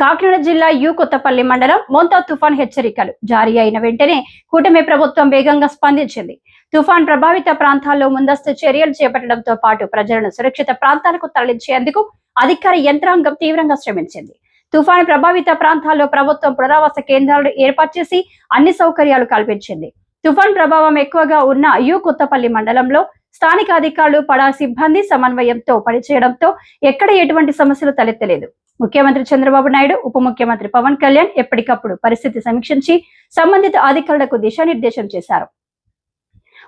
కాకినాడ జిల్లా యు కొత్తపల్లి మండలం మోంతా తుఫాన్ హెచ్చరికలు. జారీ అయిన వెంటనే కూటమి ప్రభుత్వం వేగంగా స్పందించింది. తుఫాన్ ప్రభావిత ప్రాంతాల్లో ముందస్తు చర్యలు చేపట్టడంతో పాటు ప్రజలను సురక్షిత ప్రాంతాలకు తరలించేందుకు అధికార యంత్రాంగం తీవ్రంగా శ్రమించింది. తుఫాన్ ప్రభావిత ప్రాంతాల్లో ప్రభుత్వం పునరావాస కేంద్రాలు ఏర్పాటు చేసి అన్ని సౌకర్యాలు కల్పించింది. తుఫాన్ ప్రభావం ఎక్కువగా ఉన్న యు కొత్తపల్లి మండలంలో స్థానిక అధికారులు పడా సిబ్బంది సమన్వయంతో పనిచేయడంతో ఎక్కడ ఎటువంటి సమస్యలు తలెత్తలేదు. ముఖ్యమంత్రి చంద్రబాబు నాయుడు ఉప ముఖ్యమంత్రి పవన్ కళ్యాణ్ ఎప్పటికప్పుడు పరిస్థితి సమీక్షించి సంబంధిత అధికారులకు దిశానిర్దేశం చేశారు.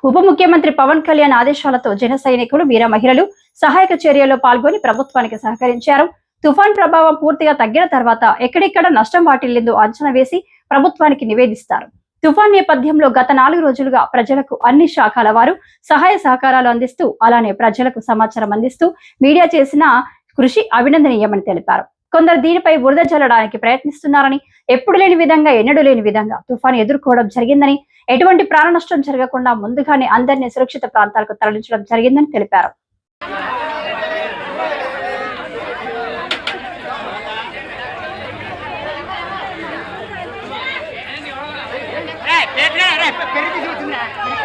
ఉప ముఖ్యమంత్రి పవన్ కళ్యాణ్ ఆదేశాలతో జన సైనికులు వీర మహిళలు సహాయక చర్యల్లో పాల్గొని ప్రభుత్వానికి సహకరించారు. తుఫాన్ ప్రభావం పూర్తిగా తగ్గిన తర్వాత ఎక్కడెక్కడ నష్టం వాటిల్లిందో అంచనా వేసి ప్రభుత్వానికి నివేదిస్తారు. తుఫాన్ నేపథ్యంలో గత నాలుగు రోజులుగా ప్రజలకు అన్ని శాఖల వారు సహాయ సహకారాలు అందిస్తూ అలానే ప్రజలకు సమాచారం అందిస్తూ మీడియా చేసిన కృషి అభినందనీయమని తెలిపారు. కొందరు దీనిపై బురద చల్లడానికి ప్రయత్నిస్తున్నారని ఎప్పుడు లేని విధంగా ఎన్నడూ లేని విధంగా తుఫాను ఎదుర్కోవడం జరిగిందని ఎటువంటి ప్రాణ నష్టం జరగకుండా ముందుగానే అందరినీ సురక్షిత ప్రాంతాలకు తరలించడం జరిగిందని తెలిపారు. చూడండి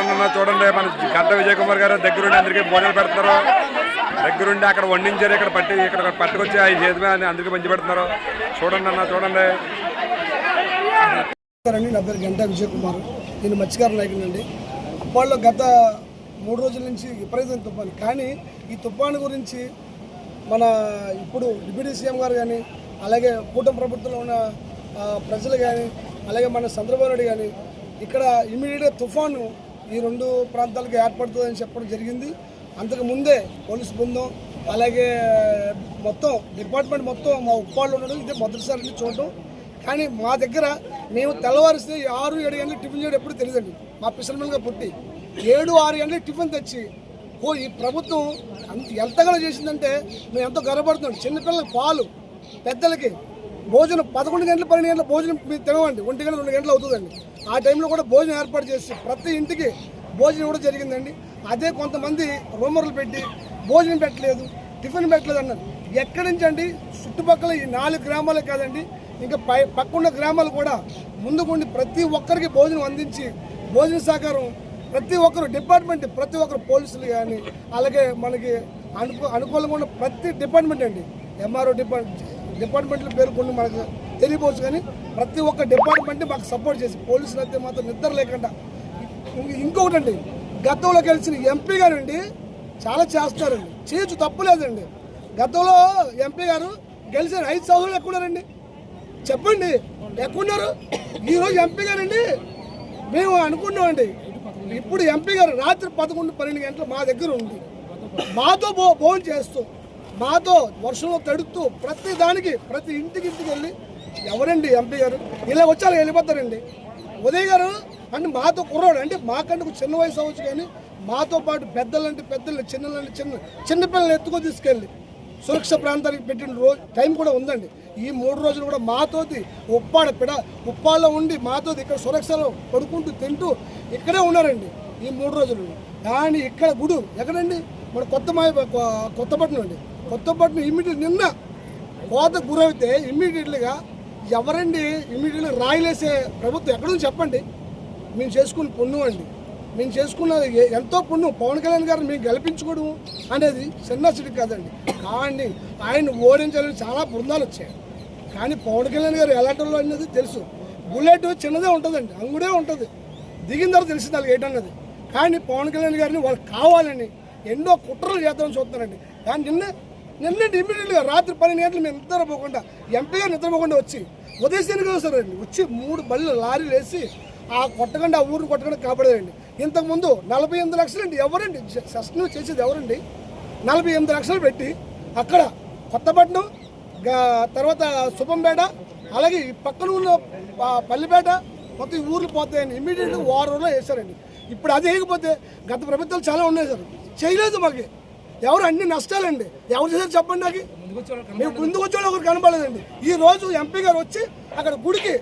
అన్న, చూడండి మన గడ్డ విజయ్ కుమార్ గారు దగ్గరుండి అందరికీ భోజనాలు పెడుతున్నారు. దగ్గరుండి అక్కడ వండించారు ఇక్కడ పట్టి ఇక్కడ పట్టుకొచ్చి ఆయన చేతి అని అందరికీ మంచి పెడుతున్నారు. చూడండి అన్న చూడండి. నా పేరు గంటా విజయ్ కుమార్ నేను మత్స్యకార నాయకునండి తుఫాన్లో గత మూడు రోజుల నుంచి విపరీతం తుఫాను. కానీ ఈ తుఫాను గురించి మన ఇప్పుడు డిప్యూటీ సీఎం గారు కానీ అలాగే కూటమి ప్రభుత్వంలో ఉన్న ప్రజలు కానీ అలాగే మన చంద్రబాబు నాయుడు కానీ ఇక్కడ ఇమీడియట్గా తుఫాను ఈ రెండు ప్రాంతాలకు ఏర్పడుతుందని చెప్పడం జరిగింది. అంతకు ముందే పోలీస్ బృందం అలాగే మొత్తం డిపార్ట్మెంట్ మొత్తం మా ఉప్పాళ్ళు ఉండడం ఇదే మొదటిసారి చూడటం కానీ మా దగ్గర మేము తెల్లవారిస్తే ఆరు ఏడు గంటలు టిఫిన్ చేయడం ఎప్పుడు తెలియదండి. మా పిసర్మల్గా పుట్టి ఏడు ఆరు గంటలు టిఫిన్ తెచ్చి ఓ ఈ ప్రభుత్వం అంత ఎంతగానో చేసిందంటే మేము ఎంతో గర్వపడుతున్నాం. చిన్నపిల్లలకి పాలు పెద్దలకి భోజనం పదకొండు గంటల పన్నెండు గంటల భోజనం మీరు తినవండి. ఒంటి గంటల రెండు గంటలు అవుతుందండి. ఆ టైంలో కూడా భోజనం ఏర్పాటు చేసి ప్రతి ఇంటికి భోజనం కూడా జరిగిందండి. అదే కొంతమంది రూమర్లు పెట్టి భోజనం పెట్టలేదు టిఫిన్ పెట్టలేదు అన్నారు. ఎక్కడి నుంచి అండి? చుట్టుపక్కల ఈ నాలుగు గ్రామాలే కాదండి ఇంకా పై పక్కన్న గ్రామాలు కూడా ముందుకుండి ప్రతి ఒక్కరికి భోజనం అందించి భోజన సహకారం ప్రతి ఒక్కరు డిపార్ట్మెంట్ ప్రతి ఒక్కరు పోలీసులు కానీ అలాగే మనకి అనుకూ అనుకూలంగా ఉన్న ప్రతి డిపార్ట్మెంట్ అండి. ఎంఆర్ఓ డిపార్ట్మెంట్ డిపార్ట్మెంట్ల పేరు కొన్ని మనకు తెలియపోవచ్చు కానీ ప్రతి ఒక్క డిపార్ట్మెంట్ మాకు సపోర్ట్ చేసి పోలీసులు అయితే మాత్రం నిద్ర లేకుండా. ఇంకొకటి అండి గతంలో గెలిచిన ఎంపీ గారు అండి చాలా చేస్తారండి. చేయొచ్చు తప్పు లేదండి. గతంలో ఎంపీ గారు గెలిచిన ఐదు సంవత్సరాలు ఎక్కున్నారండి చెప్పండి ఎక్కున్నారు ఈరోజు ఎంపీ గారండి మేము అనుకున్నామండి. ఇప్పుడు ఎంపీ గారు రాత్రి పదకొండు పన్నెండు గంటలు మా దగ్గర ఉంది మాతో భో భోజనం చేస్తూ మాతో వర్షంలో తడుతూ ప్రతి దానికి ప్రతి ఇంటికి ఇంటికి వెళ్ళి ఎవరండి ఎంపీ గారు? ఇలా వచ్చారు వెళ్ళిపోతారండి. ఉదయ్ గారు అంటే మాతో కుర్రాడు. అంటే మాకంటే చిన్న వయసు అవ్వచ్చు కానీ మాతో పాటు పెద్దలంటే పెద్దలు చిన్నలంటే చిన్న చిన్నపిల్లలు ఎత్తుకో తీసుకెళ్ళి సురక్ష ప్రాంతానికి పెట్టిన రోజు టైం కూడా ఉందండి. ఈ మూడు రోజులు కూడా మాతోటి ఉప్పాడ పిడ ఉప్పాలో ఉండి మాతోటి ఇక్కడ సురక్షలో పడుకుంటూ తింటూ ఇక్కడే ఉన్నారండి ఈ మూడు రోజులు. కానీ ఇక్కడ గుడు ఎక్కడండి? మన కొత్త మాయ కొత్తపట్నం అండి. కొత్తపట్నం ఇమ్మీడియట్ నిన్న కోత గురైతే ఇమ్మీడియట్లీగా ఎవరండి ఇమ్మీడియట్గా రాయిలేసే ప్రభుత్వం? ఎక్కడో చెప్పండి. మేము చేసుకున్న పుణ్యం అండి. మేము చేసుకున్నది ఎంతో పుణ్యం. పవన్ కళ్యాణ్ గారిని మేము గెలిపించుకోవడం అనేది చిన్న సిటీ కాదండి. కావండి ఆయన ఓడించాలని చాలా బృందాలు వచ్చాయి. కానీ పవన్ కళ్యాణ్ గారు ఎలాంటి అనేది తెలుసు. బుల్లెట్ చిన్నదే ఉంటుందండి. అంగుడే ఉంటుంది. దిగిన తర్వాత తెలిసింది వాళ్ళకి ఏంటన్నది కానీ పవన్ కళ్యాణ్ గారిని వాళ్ళు కావాలని ఎన్నో కుట్రలు చేద్దామని చూస్తున్నారండి. దాని నిన్న నిన్నటి ఇమీడియట్గా రాత్రి పన్నెండు గంటలు మేము నిద్రపోకుండా ఎంపీగా నిద్రపోకుండా వచ్చి ఉదయసేనగా వస్తారండి. వచ్చి మూడు బళ్ళు లారీలు వేసి ఆ కొట్టకుండా ఆ ఊరిని కొట్టకుండా కాపాడేదండి. ఇంతకుముందు నలభై ఎనిమిది లక్షలు అండి ఎవరండి సస్టైన్ చేసేది ఎవరండి? నలభై ఎనిమిది లక్షలు పెట్టి అక్కడ కొత్తపట్నం తర్వాత శుభంపేట అలాగే ఈ పక్కన ఉన్న పల్లిపేట మొత్తం ఊర్లు పోతాయని ఇమీడియట్గా వారంలో వేశారండి. ఇప్పుడు అది వేయకపోతే గత ప్రభుత్వాలు చాలా ఉన్నాయి సార్. చేయలేదు మాకు. ఎవరు అన్ని నష్టాలండి? ఎవరు చేశారు చెప్పండి నాకు. మేము ముందుకు వచ్చే ఒకరు కనపడలేదండి ఈ రోజు ఎంపీ గారు వచ్చి అక్కడ గుడికి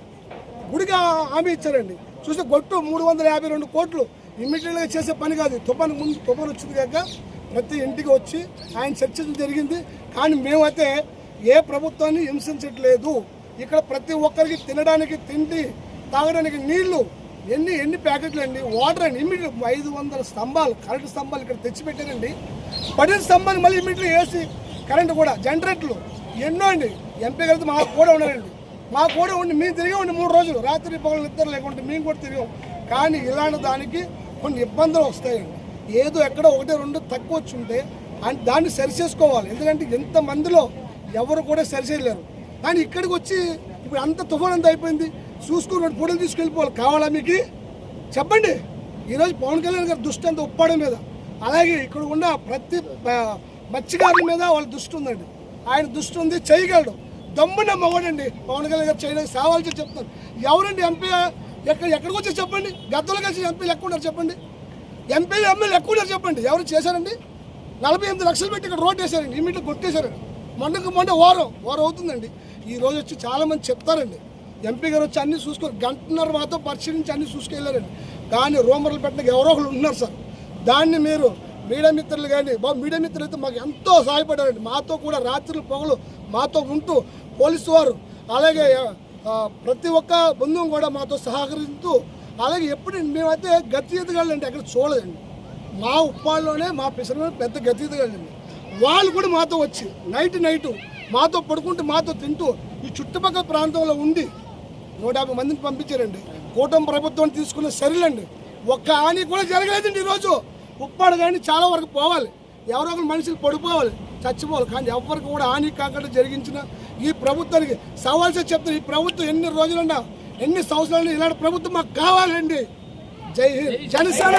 గుడికి హామీ ఇచ్చారండి. చూస్తే గొట్టు మూడు వందల యాభై రెండు కోట్లు ఇమ్మీడియట్గా చేసే పని కాదు. తుఫాను ముందు తుఫాను వచ్చింది కాక ప్రతి ఇంటికి వచ్చి ఆయన చర్చలు జరిగింది. కానీ మేమైతే ఏ ప్రభుత్వాన్ని హింసించట్లేదు. ఇక్కడ ప్రతి ఒక్కరికి తినడానికి తిండి తాగడానికి నీళ్ళు ఎన్ని ఎన్ని ప్యాకెట్లు అండి వాటర్ అండి. ఇమ్మీడియట్ ఐదు వందల స్తంభాలు కరెంటు స్తంభాలు ఇక్కడ తెచ్చిపెట్టారండి. పడిన స్తంభాన్ని మళ్ళీ ఇమ్మీడియట్గా వేసి కరెంటు కూడా జనరేటర్లు. ఎన్నో అండి. ఎంపీ గారితో మా కూడా ఉన్నారండి. మా కూడా ఉండి మేము తిరిగామండి మూడు రోజులు. రాత్రి పగలు నిద్ర లేకుంటే మేము కూడా తిరిగాం. కానీ ఇలాంటి దానికి కొన్ని ఇబ్బందులు వస్తాయండి. ఏదో ఎక్కడ ఒకటి రెండు తక్కువ వచ్చి ఉంటే దాన్ని సరి చేసుకోవాలి ఎందుకంటే ఎంతమందిలో ఎవరు కూడా సరి చేయలేరు కానీ ఇక్కడికి వచ్చి ఇప్పుడు అంత తుఫాన్ అంత అయిపోయింది. చూసుకుని రెండు ఫోటోలు తీసుకెళ్ళిపోవాలి. కావాలా మీకు? చెప్పండి. ఈరోజు పవన్ కళ్యాణ్ గారు దృష్టి అంత ఉప్పాడం లేదా అలాగే ఇక్కడ ఉన్న ప్రతి మత్స్యకారుల మీద వాళ్ళ దృష్టి ఉందండి. ఆయన దృష్టి ఉంది చేయగలడు. దమ్మున మగవాడండి పవన్ కళ్యాణ్ గారు చేయడానికి సావాల్సి చెప్తాను ఎవరండి ఎంపీ? ఎక్కడ ఎక్కడికి వచ్చి చెప్పండి? గద్దలు కలిసి ఎంపీలు ఎక్కువ ఉన్నారు చెప్పండి. ఎంపీలు ఎమ్మెల్యే ఎక్కువ ఉన్నారు చెప్పండి. ఎవరు చేశారండి? నలభై ఎనిమిది లక్షలు పెట్టి ఇక్కడ రోడ్ వేశారండి. ఇమీడియట్ కొట్టేశారండి. మొన్నకు మొన్న వారం వారం అవుతుందండి. ఈ రోజు వచ్చి చాలామంది చెప్తారండి. ఎంపీ గారు వచ్చి అన్ని చూసుకొని గంటన్నర మాతో పరిశీలించి అన్ని చూసుకెళ్ళారండి. కానీ రూమర్లు పెట్టడానికి ఎవరో ఒకరు ఉన్నారు సార్. దాన్ని మీరు మీడియా మిత్రులు కానీ బాబు మీడియా మిత్రులు అయితే మాకు ఎంతో సహాయపడారండి. మాతో కూడా రాత్రులు పొగలు మాతో ఉంటూ పోలీసు వారు అలాగే ప్రతి ఒక్క బృందం కూడా మాతో సహకరిస్తూ అలాగే ఎప్పుడు మేమైతే గతి అక్కడ ఎక్కడ చూడలేదండి. మా ఉప్పాళ్ళలోనే మా పిసరమే పెద్ద గతి వాళ్ళు కూడా మాతో వచ్చి నైట్ నైట్ మాతో పడుకుంటూ మాతో తింటూ ఈ చుట్టుపక్కల ప్రాంతంలో ఉండి నూట యాభై మందిని పంపించారండి. కూటమి ప్రభుత్వం తీసుకున్న సరిలండి. ఒక్క హాని కూడా జరగలేదండి ఈరోజు ఉప్పాడు కానీ చాలా వరకు పోవాలి. ఎవరో ఒకరు మనుషులు పడిపోవాలి చచ్చిపోవాలి. కానీ ఎవరికి కూడా హాని కాకుండా జరిగించిన ఈ ప్రభుత్వానికి సవాల్సే చెప్తారు ఈ ప్రభుత్వం ఎన్ని రోజులున్నా ఎన్ని సంవత్సరాలు ఇలాంటి ప్రభుత్వం మాకు కావాలండి. జై హింద్. జనసేన.